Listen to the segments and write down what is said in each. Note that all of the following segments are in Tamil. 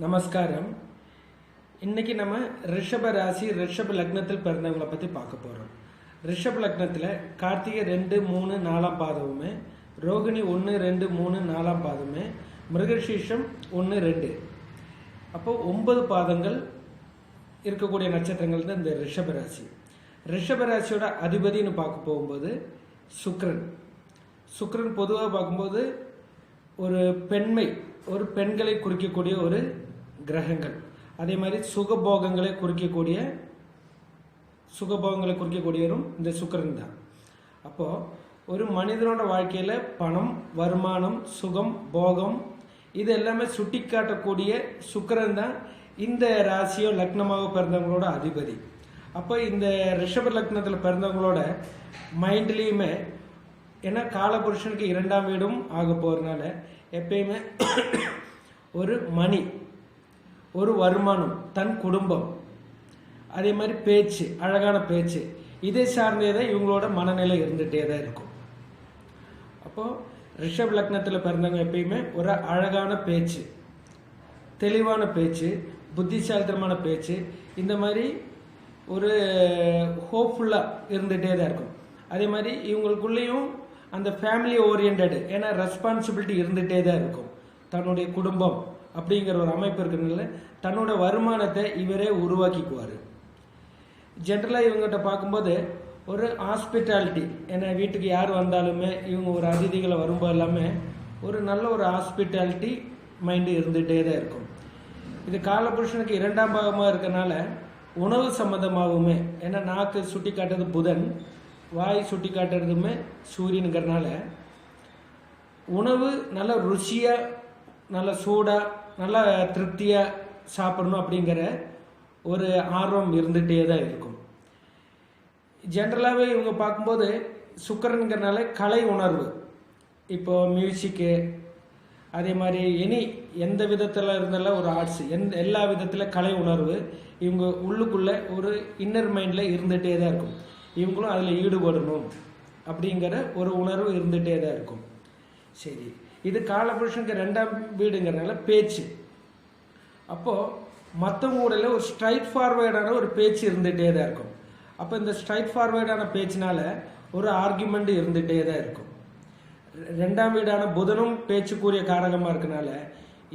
நமஸ்காரம். இன்னைக்கு நம்ம ரிஷப ராசி ரிஷப லக்னத்தில் பிறந்தவங்களை பற்றி பார்க்க போகிறோம் ரிஷப லக்னத்தில் கார்த்திகை ரெண்டு மூணு நாலாம் பாதமுமே ரோகிணி ஒன்று ரெண்டு மூணு நாலாம் பாதமே மிருகசீஷம் ஒன்று ரெண்டு. அப்போ ஒன்பது பாதங்கள் இருக்கக்கூடிய நட்சத்திரங்கள் தான் இந்த ரிஷப ராசி. ரிஷப ராசியோட அதிபதின்னு பார்க்க போகும்போது சுக்ரன். சுக்ரன் பொதுவாக பார்க்கும்போது ஒரு பெண்மை ஒரு பெண்களை குறிக்கக்கூடிய ஒரு கிரகங்கள். அதே மாதிரி சுகபோகங்களை குறிக்கக்கூடிய சுகபோகங்களை குறிக்கக்கூடியவரும் இந்த சுக்கரன் தான். அப்போது ஒரு மனிதனோட வாழ்க்கையில் பணம் வருமானம் சுகம் போகம் இது எல்லாமே சுட்டி காட்டக்கூடிய சுக்கரன் தான் இந்த ராசியோ லக்னமாக பிறந்தவங்களோட அதிபதி. அப்போ இந்த ரிஷப லக்னத்தில் பிறந்தவங்களோட மைண்ட்லேயுமே ஏன்னா காலபுருஷனுக்கு இரண்டாம் வீடும் ஆக போகிறதுனால எப்பயுமே ஒரு மணி ஒரு வருமானம் தன் குடும்பம். அதே மாதிரி பேச்சு அழகான பேச்சு. இதை சார்ந்தே தான் இவங்களோட மனநிலை இருந்துகிட்டே தான் இருக்கும். அப்போது ரிஷப் லக்னத்தில் பிறந்தவங்க எப்பயுமே ஒரு அழகான பேச்சு தெளிவான பேச்சு புத்திசாலித்தனமான பேச்சு. இந்த மாதிரி ஒரு ஹோப்ஃபுல்லாக இருந்துகிட்டே தான் இருக்கும். அதே மாதிரி இவங்களுக்குள்ளேயும் அந்த ஃபேமிலி ஓரியன்ட் ஏன்னா ரெஸ்பான்சிபிலிட்டி இருந்துகிட்டே தான் இருக்கும். தன்னுடைய குடும்பம் அப்படிங்கிற ஒரு அமைப்பு இருக்கிறதுனால தன்னோட வருமானத்தை இவரே உருவாக்கிக்குவார். ஜென்ரலாக இவங்ககிட்ட பார்க்கும்போது ஒரு ஹாஸ்பிட்டாலிட்டி ஏன்னா வீட்டுக்கு யார் வந்தாலுமே இவங்க ஒரு அதிதிகளை வரும்போது எல்லாமே ஒரு நல்ல ஒரு ஹாஸ்பிட்டாலிட்டி மைண்டு இருந்துகிட்டே தான் இருக்கும். இது காலபுருஷனுக்கு இரண்டாம் பாகமாக இருக்கனால உணவு சம்மந்தமாகவுமே ஏன்னா நாக்கு சுட்டி காட்டுறது புதன் வாய் சுட்டி காட்டுறதுமே சூரியனுங்கிறனால உணவு நல்ல ருசியாக நல்ல சூடாக நல்ல திருப்தியாக சாப்பிடணும் அப்படிங்கிற ஒரு ஆர்வம் இருந்துகிட்டே தான் இருக்கும். ஜென்ரலாகவே இவங்க பார்க்கும்போது சுக்கரனுங்கிறனால கலை உணர்வு. இப்போ மியூசிக்கு அதே மாதிரி எனி எந்த விதத்தில் இருந்தாலும் ஒரு ஆர்ட்ஸ் எந்த எல்லா விதத்தில் கலை உணர்வு இவங்க உள்ளுக்குள்ளே ஒரு இன்னர் மைண்டில் இருந்துகிட்டே தான் இருக்கும். இவங்களும் அதில் ஈடுபடணும் அப்படிங்கிற ஒரு உணர்வு இருந்துகிட்டே தான் இருக்கும். சரி இது காலபுருஷனுக்கு ரெண்டாம் வீடுங்கிறனால பேச்சு. அப்போது மற்றவங்க கூடல ஒரு ஸ்ட்ரைட் ஃபார்வேர்டான ஒரு பேச்சு இருந்துகிட்டே தான் இருக்கும். அப்போ இந்த ஸ்ட்ரைட் ஃபார்வேர்டான பேச்சினால ஒரு ஆர்குமெண்ட் இருந்துகிட்டே தான் இருக்கும். ரெண்டாம் வீடான புதனும் பேச்சுக்குரிய காரகமாக இருக்கனால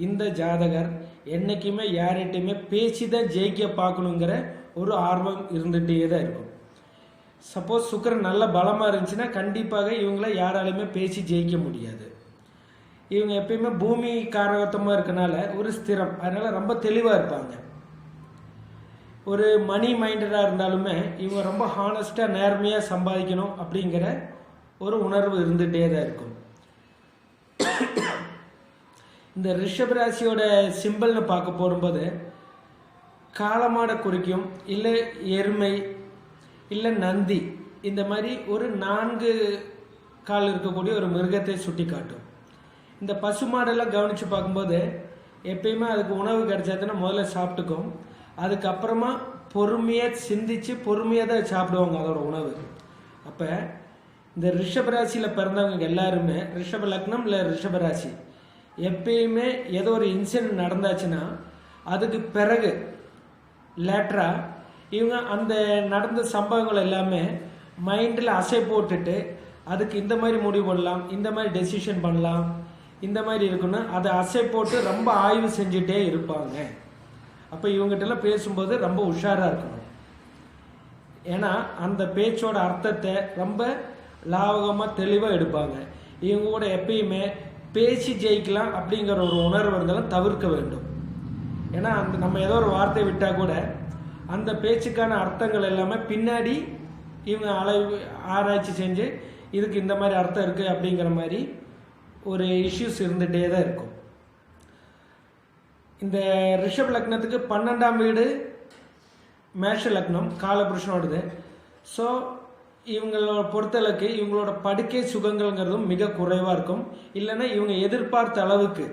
இந்த ஜாதகர் என்னைக்குமே யார்கிட்டையுமே பேச்சு தான் ஜெயிக்க பார்க்கணுங்கிற ஒரு ஆர்வம் இருந்துகிட்டே தான் இருக்கும். சப்போஸ் சுக்கரன் நல்ல பலமாக இருந்துச்சுன்னா கண்டிப்பாக இவங்கள யாராலையுமே பேசி ஜெயிக்க முடியாது. இவங்க எப்பயுமே பூமி காரகத்தமாக இருக்கனால ஒரு ஸ்திரம். அதனால் ரொம்ப தெளிவாக இருப்பாங்க. ஒரு மணி மைண்டடாக இருந்தாலுமே இவங்க ரொம்ப ஹானஸ்ட்டாக நேர்மையாக சம்பாதிக்கணும் அப்படிங்கிற ஒரு உணர்வு இருந்துகிட்டே தான் இருக்கும். இந்த ரிஷபராசியோட சிம்பிள்னு பார்க்க போகும்போது காலமாட குறிக்கும் இல்லை எருமை இல்லை நந்தி இந்த மாதிரி ஒரு நான்கு கால் இருக்கக்கூடிய ஒரு மிருகத்தை சுட்டி காட்டும் இந்த பசு மாடெல்லாம் கவனித்து பார்க்கும்போது எப்பயுமே அதுக்கு உணவு கிடைச்சாதுன்னா முதல்ல சாப்பிட்டுக்கும். அதுக்கப்புறமா பொறுமையாக சிந்திச்சு பொறுமையாக தான் சாப்பிடுவாங்க அதோட உணவு. அப்போ இந்த ரிஷபராசியில் பிறந்தவங்க எல்லாருமே ரிஷப லக்னம் இல்லை ரிஷபராசி எப்பயுமே ஏதோ ஒரு இன்சிடென்ட் நடந்தாச்சுன்னா அதுக்கு பிறகு லேட்டராக இவங்க அந்த நடந்த சம்பவங்கள் எல்லாமே மைண்டில் அசை போட்டுட்டு அதுக்கு இந்த மாதிரி முடிவு பண்ணலாம் இந்த மாதிரி டெசிஷன் பண்ணலாம் இந்த மாதிரி இருக்குன்னு அதை அசை போட்டு ரொம்ப ஆய்வு செஞ்சுட்டே இருப்பாங்க. அப்போ இவங்ககிட்டலாம் பேசும்போது ரொம்ப உஷாராக இருக்கணும். ஏன்னா அந்த பேச்சோட அர்த்தத்தை ரொம்ப லாவகமாக தெளிவாக எடுப்பாங்க. இவங்க கூட எப்பயுமே பேசி ஜெயிக்கலாம் அப்படிங்கிற ஒரு உணர்வு இருந்தாலும் தவிர்க்க வேண்டும். ஏன்னா அந்த நம்ம ஏதோ ஒரு வார்த்தை விட்டால் கூட அந்த பேச்சுக்கான அர்த்தங்கள் எல்லாமே பின்னாடி இவங்க அளவு ஆராய்ச்சி செஞ்சு இதுக்கு இந்த மாதிரி அர்த்தம் இருக்குது அப்படிங்கிற மாதிரி ஒரு இஷ்யூஸ் இருந்துகிட்டே தான் இருக்கும். இந்த ரிஷப் லக்னத்துக்கு பன்னெண்டாம் வீடு மேஷ லக்னம் காலபுருஷனோடது. ஸோ இவங்களோட பொறுத்தளவுக்கு இவங்களோட படுக்கை சுகங்கள்ங்கிறதும் மிக குறைவாக இருக்கும். இல்லைன்னா இவங்க எதிர்பார்த்த அளவுக்கு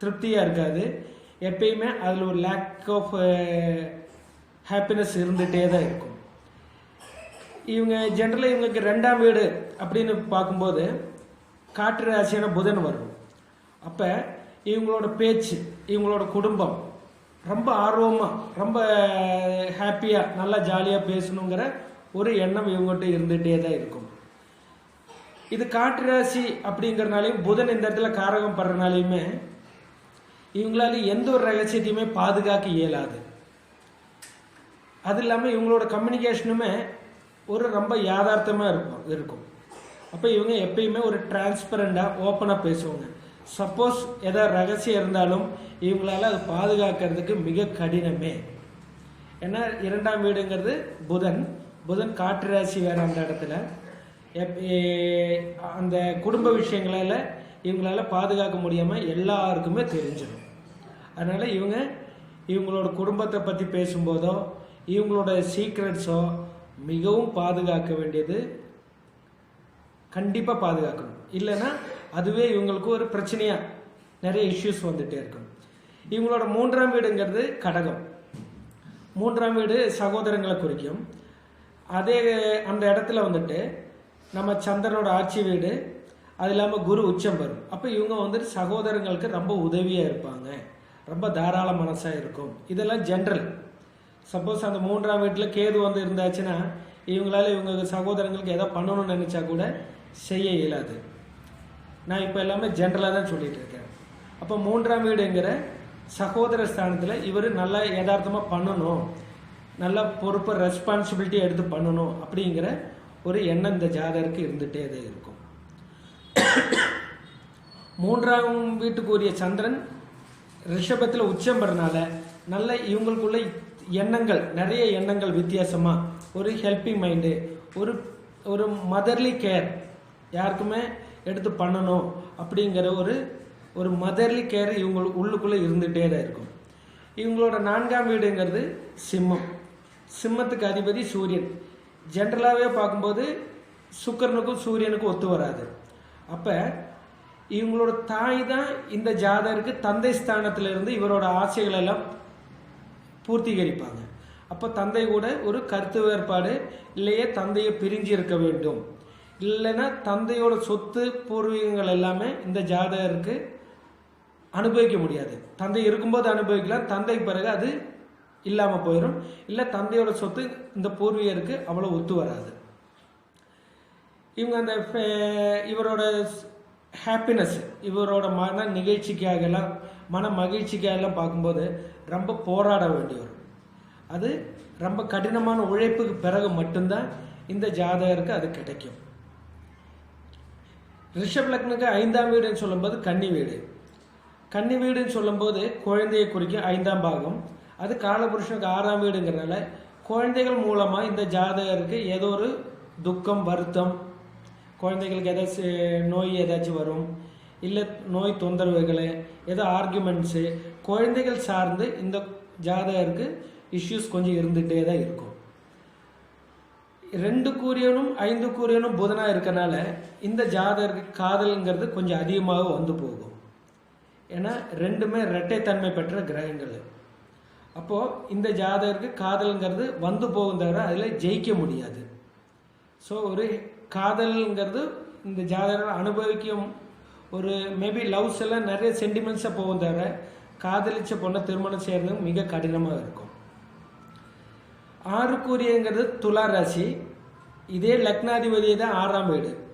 திருப்தியாக இருக்காது. எப்பயுமே அதில் ஒரு லேக் ஆஃப் ஹாப்பினஸ் இருந்துகிட்டே தான் இருக்கும். இவங்க ஜென்ரலாக இவங்களுக்கு ரெண்டாம் வீடு அப்படின்னு பார்க்கும்போது காற்று ராசியான புதன் வரும். அப்போ இவங்களோட பேச்சு இவங்களோட குடும்பம் ரொம்ப ஆர்வமாக ரொம்ப ஹாப்பியாக நல்லா ஜாலியாக பேசணுங்கிற ஒரு எண்ணம் இவங்ககிட்ட இருந்துகிட்டே தான் இருக்கும். இது காற்று ராசி அப்படிங்கிறனாலையும் புதன் இந்த இடத்துல காரகம் படுறனாலையுமே இவங்களால எந்த ஒரு ரகசியத்தையுமே பாதுகாக்க இயலாது. அது இல்லாமல் இவங்களோட கம்யூனிகேஷனுமே ஒரு ரொம்ப யாதார்த்தமாக இருக்கும் இருக்கும். அப்போ இவங்க எப்பயுமே ஒரு டிரான்ஸ்பரண்டாக ஓப்பனாக பேசுவாங்க. சப்போஸ் எதாவது ரகசியம் இருந்தாலும் இவங்களால அது பாதுகாக்கிறதுக்கு மிக கடினமே. ஏன்னா இரண்டாம் வீடுங்கிறது புதன். புதன் காற்று ராசி வேறு அந்த இடத்துல. எப்- அந்த குடும்ப விஷயங்களால இவங்களால பாதுகாக்க முடியாமல் எல்லாருக்குமே தெரிஞ்சிடும். அதனால் இவங்க இவங்களோட குடும்பத்தை பற்றி பேசும்போதோ இவங்களோட சீக்ரெட்ஸோ மிகவும் பாதுகாக்க வேண்டியது கண்டிப்பாக பாதுகாக்கணும். இல்லைன்னா அதுவே இவங்களுக்கு ஒரு பிரச்சனையாக நிறைய இஷ்யூஸ் வந்துட்டே இருக்கும். இவங்களோட மூன்றாம் வீடுங்கிறது கடகம். மூன்றாம் வீடு சகோதரங்களை குறிக்கும். அதே அந்த இடத்துல வந்துட்டு நம்ம சந்திரனோட ஆட்சி வீடு அது இல்லாமல் குரு உச்சம் வரும் அப்போ இவங்க வந்துட்டு சகோதரங்களுக்கு ரொம்ப உதவியாக இருப்பாங்க. ரொம்ப தாராள மனசாக இருக்கும். இதெல்லாம் ஜென்ரல் சப்போஸ் அந்த மூன்றாம் வீட்டில் கேது வந்து இருந்தாச்சுன்னா இவங்களால இவங்க சகோதரங்களுக்கு எதாவது பண்ணணும்னு நினச்சா கூட செய்ய இயலாது. நான் இப்போ எல்லாமே ஜென்ரலாக தான் சொல்லிட்டு இருக்கேன். அப்போ மூன்றாம் வீடுங்கிற சகோதர ஸ்தானத்தில் இவர் நல்லா யதார்த்தமாக பண்ணணும். நல்லா பொறுப்பை ரெஸ்பான்சிபிலிட்டி எடுத்து பண்ணணும் அப்படிங்கிற ஒரு எண்ணம் இந்த ஜாதகருக்கு இருந்துகிட்டே தான் இருக்கும். மூன்றாம் வீட்டுக்குரிய சந்திரன் ரிஷபத்தில் உச்சம் பெறனால நல்ல இவங்களுக்குள்ள எண்ணங்கள் நிறைய எண்ணங்கள் வித்தியாசமாக ஒரு ஹெல்பிங் மைண்டு ஒரு ஒரு மதர்லி கேர் யாருக்குமே எடுத்து பண்ணணும் அப்படிங்கிற ஒரு ஒரு மதர்லி கேர் இவங்க உள்ளுக்குள்ளே இருந்துகிட்டே தான் இருக்கும். இவங்களோட நான்காம் வீடுங்கிறது சிம்மம். சிம்மத்துக்கு அதிபதி சூரியன். ஜென்ரலாகவே பார்க்கும்போது சுக்கிரனுக்கும் சூரியனுக்கும் ஒத்து வராது. அப்போ இவங்களோட தாய் தான் இந்த ஜாதகருக்கு தந்தை ஸ்தானத்திலிருந்து இவரோட ஆசைகள் எல்லாம் பூர்த்தீகரிப்பாங்க. அப்போ தந்தை கூட ஒரு கருத்து வேறுபாடு இல்லையே தந்தையை பிரிஞ்சு இருக்க வேண்டும். இல்லைன்னா தந்தையோட சொத்து பூர்வீகங்கள் எல்லாமே இந்த ஜாதகருக்கு அனுபவிக்க முடியாது. தந்தை இருக்கும்போது அனுபவிக்கலாம் தந்தைக்கு பிறகு அது இல்லாமல் போயிடும் இல்லை தந்தையோட சொத்து இந்த பூர்வீகருக்கு அவ்வளோ ஒத்து வராது. இவங்க அந்த ஃபே- இவரோட ஹாப்பினஸ் இவரோட மன நிகழ்ச்சிக்காக எல்லாம் மன மகிழ்ச்சிக்காகலாம் பார்க்கும்போது ரொம்ப போராட வேண்டி வரும். அது ரொம்ப கடினமான உழைப்புக்கு பிறகு மட்டும்தான் இந்த ஜாதகருக்கு அது கிடைக்கும். ரிஷப் லக்னுக்கு ஐந்தாம் வீடுன்னு சொல்லும்போது கன்னி வீடு. கன்னி வீடுன்னு சொல்லும்போது குழந்தையை குறிக்கும் ஐந்தாம் பாகம். அது காலபுருஷனுக்கு ஆறாம் வீடுங்கிறனால குழந்தைகள் மூலமாக இந்த ஜாதகருக்கு ஏதோ ஒரு துக்கம் வருத்தம் குழந்தைகளுக்கு ஏதாச்சும் நோய் ஏதாச்சும் வரும் இல்லை நோய் தொந்தரவுகள் ஏதோ ஆர்குமெண்ட்ஸு குழந்தைகள் சார்ந்து இந்த ஜாதகருக்கு இஷ்யூஸ் கொஞ்சம் இருந்துகிட்டே தான் இருக்கும். ரெண்டு கூரியனும் ஐந்து கூரியனும் புதனாக இருக்கனால இந்த ஜாதகருக்கு காதல்ங்கிறது கொஞ்சம் அதிகமாக வந்து போகும். ஏன்னா ரெண்டுமே இரட்டைத்தன்மை பெற்ற கிரகங்கள். அப்போது இந்த ஜாதகருக்கு காதல்ங்கிறது வந்து போகும் தவிர அதில் ஜெயிக்க முடியாது. ஸோ ஒரு காதல்ங்கிறது இந்த ஜாதகர் அனுபவிக்கும் ஒரு மேபி லவ்ஸ் எல்லாம் நிறைய சென்டிமெண்ட்ஸை போகும் தவிர காதலிச்ச பொண்ணை திருமணம் செய்கிறது மிக கடினமாக இருக்கும். ஆறுக்குரியங்கிறது துலா ராசி. இதே லக்னாதிபதியை தான் ஆறாம் வீடு.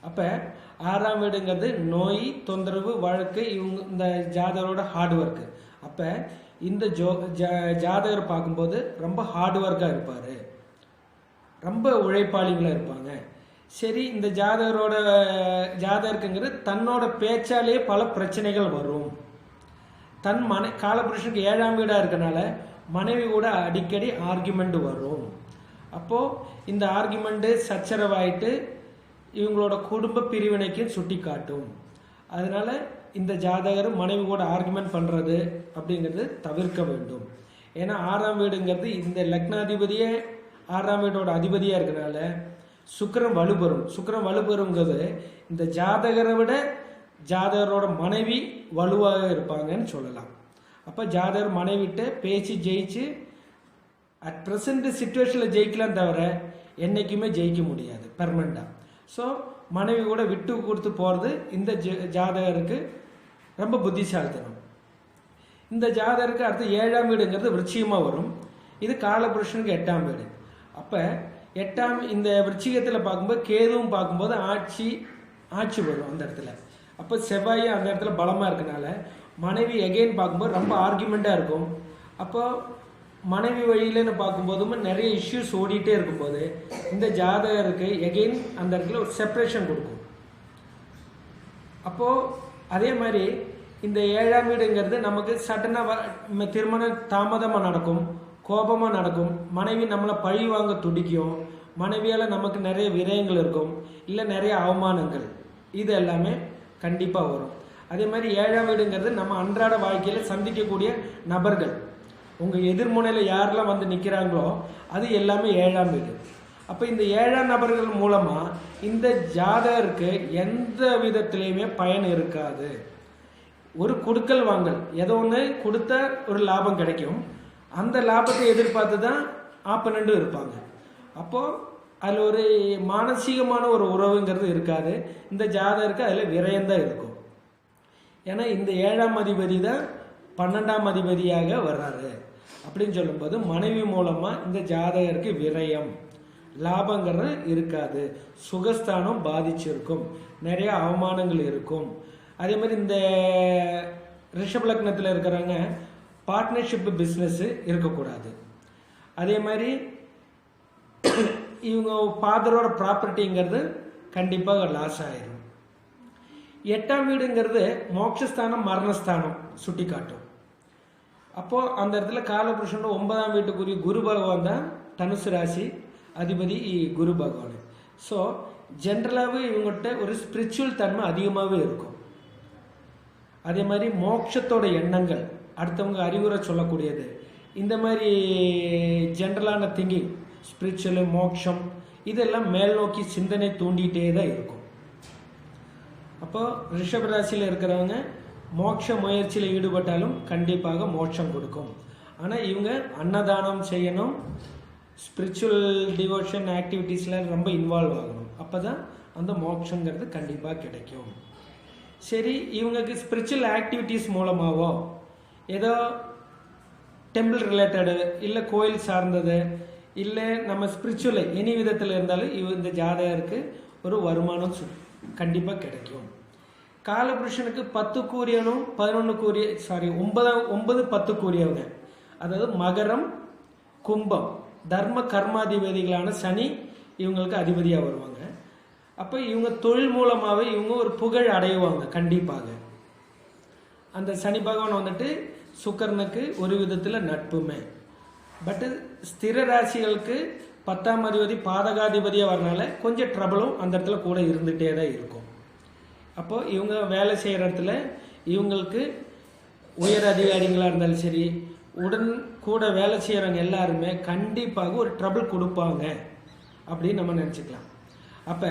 அப்போ ஆறாம் வீடுங்கிறது நோய் தொந்தரவு வழக்கு இவங்க இந்த ஜாதகரோட ஹார்ட் ஒர்க்கு அப்போ இந்த ஜோ ஜா- ஜாதகர் பார்க்கும்போது ரொம்ப ஹார்ட் ஒர்க்காக இருப்பார். ரொம்ப உழைப்பாளிகளாக இருப்பாங்க. சரி இந்த ஜாதகரோட ஜாதகருக்குங்கிறது தன்னோட பேச்சாலேயே பல பிரச்சனைகள் வரும். தன் மனை காலபுருஷனுக்கு ஏழாம் வீடாக இருக்கனால மனைவி கூட அடிக்கடி ஆர்குமெண்ட் வரும். அப்போது இந்த ஆர்குமெண்ட்டு சச்சரவாயிட்டு இவங்களோட குடும்ப பிரிவினைக்கும் சுட்டி காட்டும் அதனால இந்த ஜாதகர் மனைவி கூட ஆர்குமெண்ட் பண்ணுறது அப்படிங்கிறது தவிர்க்க வேண்டும். ஏன்னா ஆறாம் வீடுங்கிறது இந்த லக்னாதிபதியே ஆறாம் வீடோட அதிபதியாக இருக்கனால சுக்கரம் வலுப்பெறும். சுக்கரம் வலுப்பெறுங்கிறது இந்த ஜாதகரை விட ஜாதகரோட மனைவி வலுவாக இருப்பாங்கன்னு சொல்லலாம். அப்போ ஜாதகர் மனைவிட்ட பேசி ஜெயிச்சு அட் ப்ரெசண்ட் சுச்சுவேஷனில் ஜெயிக்கலாம் தவிர என்றைக்குமே ஜெயிக்க முடியாது பெர்மனண்டாக ஸோ மனைவி கூட விட்டு கொடுத்து போகிறது இந்த ஜாதகருக்கு ரொம்ப புத்திசாலித்தனம். இந்த ஜாதகருக்கு அடுத்து ஏழாம் வீடுங்கிறது விருச்சிகமாக வரும். இது காலபுருஷனுக்கு எட்டாம் வீடு. அப்போ எட்டாம் இந்த விருச்சிகத்தில் பார்க்கும்போது கேதுவும் பார்க்கும்போது ஆட்சி ஆட்சி வரும் அந்த இடத்துல. அப்போ செவ்வாயும் அந்த இடத்துல பலமாக இருக்கனால மனைவி எகெயின் பார்க்கும்போது ரொம்ப ஆர்குமெண்ட்டாக இருக்கும். அப்போது மனைவி வழியிலன்னு பார்க்கும்போதும் நிறைய இஷ்யூஸ் ஓடிட்டே இருக்கும்போது இந்த ஜாதகருக்கு எகெயின் அந்த இடத்துல ஒரு செப்பரேஷன் கொடுக்கும். அப்போது அதே மாதிரி இந்த ஏழாம் வீடுங்கிறது நமக்கு சடனாக திருமணம் தாமதமாக நடக்கும் கோபமாக நடக்கும் மனைவி நம்மளை பழி வாங்க துடிக்கும் மனைவியால் நமக்கு நிறைய விரயங்கள் இருக்கும் இல்லை நிறைய அவமானங்கள் இது எல்லாமே கண்டிப்பாக வரும். அதே மாதிரி ஏழாம் வீடுங்கிறது நம்ம அன்றாட வாழ்க்கையில் சந்திக்கக்கூடிய நபர்கள். உங்கள் எதிர்முனையில் யாரெல்லாம் வந்து நிற்கிறாங்களோ அது எல்லாமே ஏழாம் வீடு. அப்போ இந்த ஏழாம் நபர்கள் மூலமாக இந்த ஜாதகருக்கு எந்த விதத்துலேயுமே பயன் இருக்காது. ஒரு கொடுக்கல் வாங்கல். ஏதோ ஒன்று கொடுத்த ஒரு லாபம் கிடைக்கும். அந்த லாபத்தை எதிர்பார்த்து தான் ஆப்பனண்டும் இருப்பாங்க. அப்போது அதில் ஒரு மானசீகமான ஒரு உறவுங்கிறது இருக்காது. இந்த ஜாதகருக்கு அதில் விரயம்தான் இருக்கும். ஏன்னா இந்த ஏழாம் அதிபதி தான் பன்னெண்டாம் அதிபதியாக வர்றாரு. அப்படின்னு சொல்லும்போது மனைவி மூலமாக இந்த ஜாதகருக்கு விரயம். லாபங்கிறது இருக்காது. சுகஸ்தானம் பாதிச்சிருக்கும். நிறைய அவமானங்கள் இருக்கும். அதே மாதிரி இந்த ரிஷப் லக்னத்தில் இருக்கிறவங்க பார்ட்னர்ஷிப் பிஸ்னஸ்ஸு இருக்கக்கூடாது. அதே மாதிரி இவங்க ஃபாதரோட ப்ராப்பர்ட்டிங்கிறது கண்டிப்பாக லாஸ் ஆயிரும். எட்டாம் வீடுங்கிறது மோட்சஸ்தானம் மரணஸ்தானம் சுட்டி காட்டும் அப்போது அந்த இடத்துல காலபுருஷனோட ஒன்பதாம் வீட்டுக்குரிய குரு பகவான் தான் தனுசு ராசி அதிபதி குரு பகவான். ஸோ ஜென்ரலாகவே இவங்ககிட்ட ஒரு ஸ்பிரிச்சுவல் தன்மை அதிகமாகவே இருக்கும். அதே மாதிரி மோட்சத்தோட எண்ணங்கள் அடுத்தவங்க அறிவுரை சொல்லக்கூடியது. இந்த மாதிரி ஜென்ரலான திங்கிங் ஸ்பிரிச்சுவலு மோட்சம் இதெல்லாம் மேல் நோக்கி சிந்தனை தூண்டிகிட்டே தான் இருக்கும். அப்போ ரிஷபராசியில் இருக்கிறவங்க மோட்ச முயற்சியில் ஈடுபட்டாலும் கண்டிப்பாக மோட்சம் கொடுக்கும். ஆனால் இவங்க அன்னதானம் செய்யணும் ஸ்பிரிச்சுவல் டிவோஷன் ஆக்டிவிட்டீஸில் ரொம்ப இன்வால்வ் ஆகணும். அப்போ தான் அந்த மோட்சங்கிறது கண்டிப்பாக கிடைக்கும். சரி இவங்களுக்கு ஸ்பிரிச்சுவல் ஆக்டிவிட்டீஸ் மூலமாகவோ ஏதோ டெம்பிள் ரிலேட்டடு இல்லை கோயில் சார்ந்தது இல்லை நம்ம ஸ்பிரிச்சுவல் எனி விதத்தில் இருந்தாலும் இவ இந்த ஜாதகருக்கு ஒரு வருமானம் சு கண்டிப்பாக கிடைக்கும். காலபுருஷனுக்கு பத்து கூறியனும் பதினொன்று கூறிய சாரி ஒன்பதாம் ஒன்பது பத்து கூறியவங்க. அதாவது மகரம் கும்பம் தர்ம கர்மாதிபதிகளான சனி இவங்களுக்கு அதிபதியாக வருவாங்க. அப்போ இவங்க தொழில் மூலமாகவே இவங்க ஒரு புகழ் அடைவாங்க கண்டிப்பாக. அந்த சனி பகவான் வந்துட்டு சுக்கரனுக்கு ஒரு விதத்தில் நட்புமே. பட்டு ஸ்திர ராசிகளுக்கு பத்தாம் அதிபதி பாதகாதிபதியாக வரனால கொஞ்சம் ட்ரபிளும் அந்த இடத்துல கூட இருந்துகிட்டே தான் இருக்கும். அப்போ இவங்க வேலை செய்கிற இடத்துல இவங்களுக்கு உயர் அதிகாரிகளாக இருந்தாலும் சரி உடன் கூட வேலை செய்கிறவங்க எல்லாருமே கண்டிப்பாக ஒரு ட்ரபிள் கொடுப்பாங்க அப்படின்னு நம்ம நினச்சிக்கலாம். அப்போ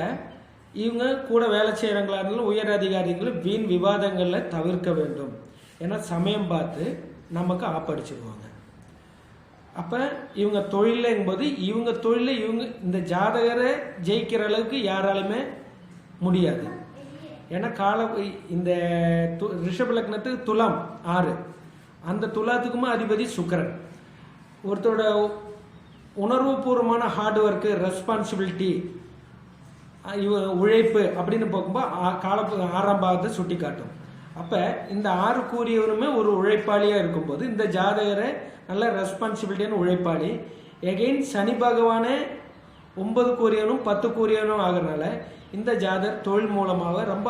இவங்க கூட வேலை செய்கிறவங்களா இருந்தாலும் உயர் அதிகாரிகளும் வீண் விவாதங்களில் தவிர்க்க வேண்டும். ஏன்னா சமயம் பார்த்து நமக்கு ஆப்படிச்சிருவாங்க. அப்போ இவங்க தொழிலுங்கும்போது இவங்க தொழிலில் இவங்க இந்த ஜாதகரை ஜெயிக்கிற அளவுக்கு யாராலுமே முடியாது. ஏன்னா கால இந்த து ரிஷப லக்னத்துக்கு துலாம் ஆறு. அந்த துலாத்துக்குமே அதிபதி சுக்கரன். ஒருத்தரோட உணர்வுபூர்வமான ஹார்ட் ஒர்க்கு ரெஸ்பான்சிபிலிட்டி உழைப்பு அப்படின்னு பார்க்கும்போது கால ஆறாம் பாகத்தை சுட்டி காட்டும் அப்போ இந்த ஆறு கூறியவருமே ஒரு உழைப்பாளியாக இருக்கும்போது இந்த ஜாதகரை நல்ல ரெஸ்பான்சிபிலிட்டியான உழைப்பாளி. எகெயின் சனி பகவானே ஒன்பது கூறியவனும் பத்து கூறியவனும் ஆகிறனால இந்த ஜாதர் தொழில் மூலமாக ரொம்ப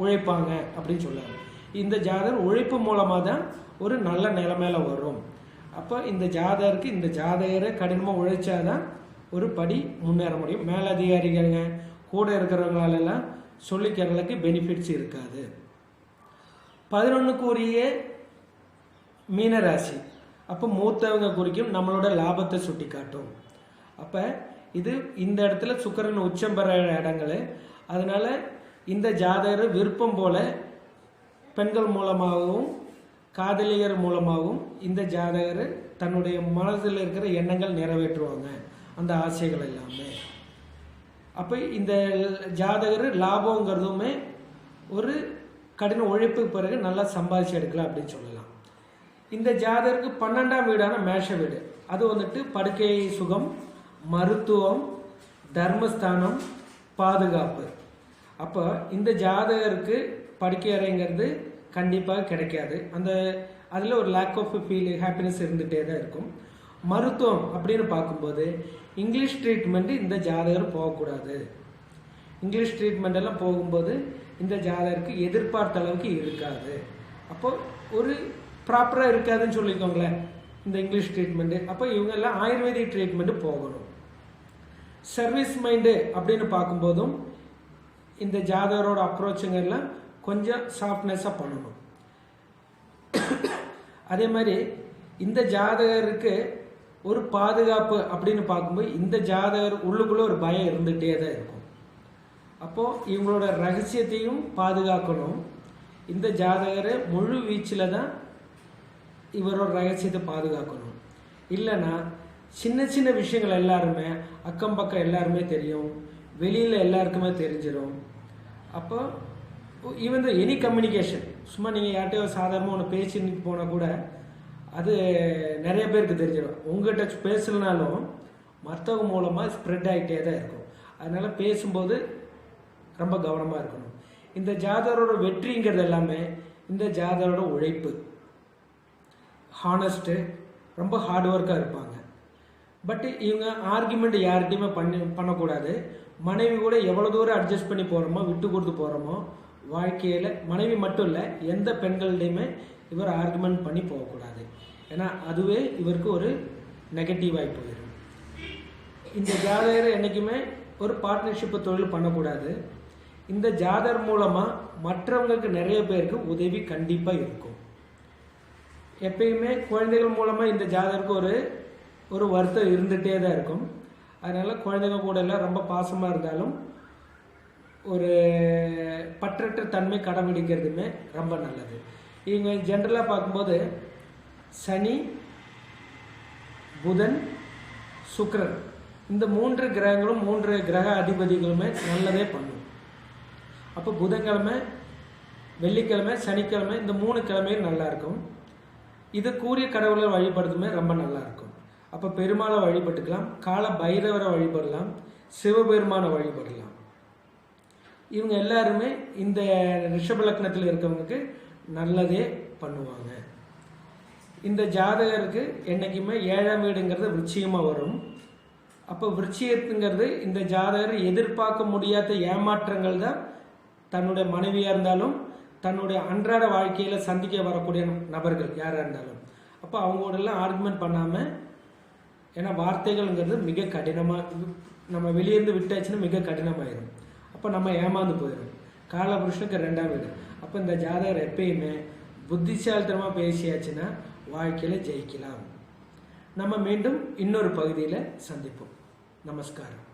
உழைப்பாங்க அப்படின்னு சொல்லுவாங்க இந்த ஜாதர் உழைப்பு மூலமாக தான் ஒரு நல்ல நிலைமையில வரும். அப்போ இந்த ஜாதகருக்கு இந்த ஜாதகரை கடினமாக உழைச்சாதான் ஒரு படி முன்னேற முடியும். மேலதிகாரிகள்ங்க கூட இருக்கிறவங்களாலெல்லாம் சொல்லிக்கிறதுக்கு பெனிஃபிட்ஸ் இருக்காது. பதினொன்றுக்கு உரிய மீனராசி. அப்போ மூத்தவங்க குறிக்கும் நம்மளோட லாபத்தை சுட்டி காட்டும் அப்போ இது இந்த இடத்துல சுக்கரன் உச்சம் பெற இடங்கள். அதனால இந்த ஜாதகர் விருப்பம் போல பெண்கள் மூலமாகவும் காதலியர் மூலமாகவும் இந்த ஜாதகர் தன்னுடைய மனதில் இருக்கிற எண்ணங்கள் நிறைவேற்றுவாங்க. அந்த ஆசைகள் எல்லாமே. அப்போ இந்த ஜாதகர் லாபங்கிறதுமே ஒரு கடின உழைப்புக்கு பிறகு நல்லா சம்பாதிச்சு எடுக்கலாம் அப்படின்னு சொல்லலாம். இந்த ஜாதகருக்கு பன்னெண்டாம் வீடான மேஷ வீடு. அது வந்துட்டு படுக்கை சுகம் மருத்துவம் தர்மஸ்தானம் பாதுகாப்பு. அப்போ இந்த ஜாதகருக்கு படுக்கை அறைங்கிறது கண்டிப்பாக கிடைக்காது. அந்த அதில் ஒரு லேக் ஆஃப் ஃபீல் ஹாப்பினஸ் இருந்துகிட்டே தான் இருக்கும். மருத்துவம் அப்படின்னு பார்க்கும்போது இங்கிலீஷ் ட்ரீட்மெண்ட் இந்த ஜாதகர் போகக்கூடாது. இங்கிலீஷ் ட்ரீட்மெண்ட் எல்லாம் போகும்போது இந்த ஜாதகருக்கு எதிர்பார்த்த அளவுக்கு இருக்காது. அப்போ ஒரு ப்ராப்பராக இருக்காதுன்னு சொல்லிக்கோங்களேன் இந்த இங்கிலீஷ் ட்ரீட்மெண்ட்டு அப்போ இவங்க எல்லாம் ஆயுர்வேதிக் ட்ரீட்மெண்ட்டு போகணும். சர்வீஸ் மைண்டு அப்படின்னு பார்க்கும்போதும் இந்த ஜாதகரோட அப்ரோச்சுங்கெல்லாம் கொஞ்சம் சாஃப்ட்னஸாக பண்ணணும். அதே மாதிரி இந்த ஜாதகருக்கு ஒரு பாதுகாப்பு அப்படின்னு பார்க்கும்போது இந்த ஜாதகர் உள்ளுக்குள்ள ஒரு பயம் இருந்துகிட்டே தான் இருக்கும். அப்போது இவங்களோட ரகசியத்தையும் பாதுகாக்கணும். இந்த ஜாதகரை முழு வீச்சில் தான் இவரோட ரகசியத்தை பாதுகாக்கணும். இல்லைன்னா சின்ன சின்ன விஷயங்கள் எல்லாருமே அக்கம் பக்கம் எல்லாருமே தெரியும். வெளியில் எல்லாருக்குமே தெரிஞ்சிடும் அப்போ ஈவன் எனி கம்யூனிகேஷன் சும்மா நீங்கள் யார்கிட்டயோ சாதாரணமாக ஒன்று பேசின்னு போனால் கூட அது நிறைய பேருக்கு தெரிஞ்சிடும் உங்கள்கிட்ட பேசலனாலும் மற்றவங்க மூலமாக ஸ்ப்ரெட் ஆகிட்டே தான் இருக்கும். அதனால் பேசும்போது ரொம்ப கவனமாக இருக்கணும். இந்த ஜாதகரோட வெற்றிங்கிறது எல்லாமே இந்த ஜாதகரோட உழைப்பு. ஹானஸ்ட்டு ரொம்ப ஹார்ட் ஒர்க்காக இருப்பாங்க. பட் இவங்க ஆர்குமெண்ட் யார்கிட்டையுமே பண்ணி பண்ணக்கூடாது. மனைவி கூட எவ்வளோ தூரம் அட்ஜஸ்ட் பண்ணி போகிறோமோ விட்டு கொடுத்து போகிறோமோ வாழ்க்கையில் மனைவி மட்டும் இல்லை எந்த பெண்கள்டையுமே இவர் ஆர்குமெண்ட் பண்ணி போகக்கூடாது. ஏன்னா அதுவே இவருக்கு ஒரு நெகட்டிவாகி போயிடும் இந்த ஜாதகர் என்றைக்குமே ஒரு பார்ட்னர்ஷிப்பு தொழில் பண்ணக்கூடாது. இந்த ஜாதகர் மூலமாக மற்றவங்களுக்கு நிறைய பேருக்கு உதவி கண்டிப்பாக இருக்கும். எப்பயுமே குழந்தைகள் மூலமாக இந்த ஜாதகருக்கு ஒரு ஒரு வருத்தம் இருந்துகிட்டே தான் இருக்கும். அதனால் குழந்தைங்க கூட எல்லாம் ரொம்ப பாசமாக இருந்தாலும் ஒரு பற்றற்ற தன்மை கடைபிடிக்கிறதுமே ரொம்ப நல்லது. இவங்க ஜென்ரலாக பார்க்கும்போது சனி புதன் சுக்கரன் இந்த மூன்று கிரகங்களும் மூன்று கிரக அதிபதிகளுமே நல்லதே பண்ணும். அப்போ புதன்கிழமை வெள்ளிக்கிழமை சனிக்கிழமை இந்த மூணு கிழமையும் நல்லாயிருக்கும் இது கூறிய கடவுளை வழிபடுறதுமே ரொம்ப நல்லாயிருக்கும் அப்போ பெருமாளை வழிபட்டுக்கலாம். கால பைரவரை வழிபடலாம். சிவபெருமானை வழிபடலாம். இவங்க எல்லாருமே இந்த ரிஷப லக்னத்தில் இருக்கவங்களுக்கு நல்லதே பண்ணுவாங்க. இந்த ஜாதகருக்கு என்றைக்குமே ஏழாம் வீடுங்கிறது விருச்சிகமாக வரும். அப்போ விருச்சியத்துங்கிறது இந்த ஜாதகர் எதிர்பார்க்க முடியாத ஏமாற்றங்கள் தான் தன்னுடைய மனைவியாக இருந்தாலும் தன்னுடைய அன்றாட வாழ்க்கையில் சந்திக்க வரக்கூடிய நபர்கள் யாராக இருந்தாலும். அப்போ அவங்களோடலாம் ஆர்குமெண்ட் பண்ணாமல் ஏன்னா வார்த்தைகள்ங்கிறது மிக கடினமாக நம்ம வெளியேருந்து விட்டாச்சுன்னா மிக கடினமாயிடும் அப்போ நம்ம ஏமாந்து போயிடும் காலபுருஷனுக்கு ரெண்டாம் வீடு. அப்போ இந்த ஜாதகர் எப்பயுமே புத்திசாலித்தனமாக பேசியாச்சுன்னா வாழ்க்கையில் ஜெயிக்கலாம். நம்ம மீண்டும் இன்னொரு பகுதியில் சந்திப்போம். நமஸ்காரம்.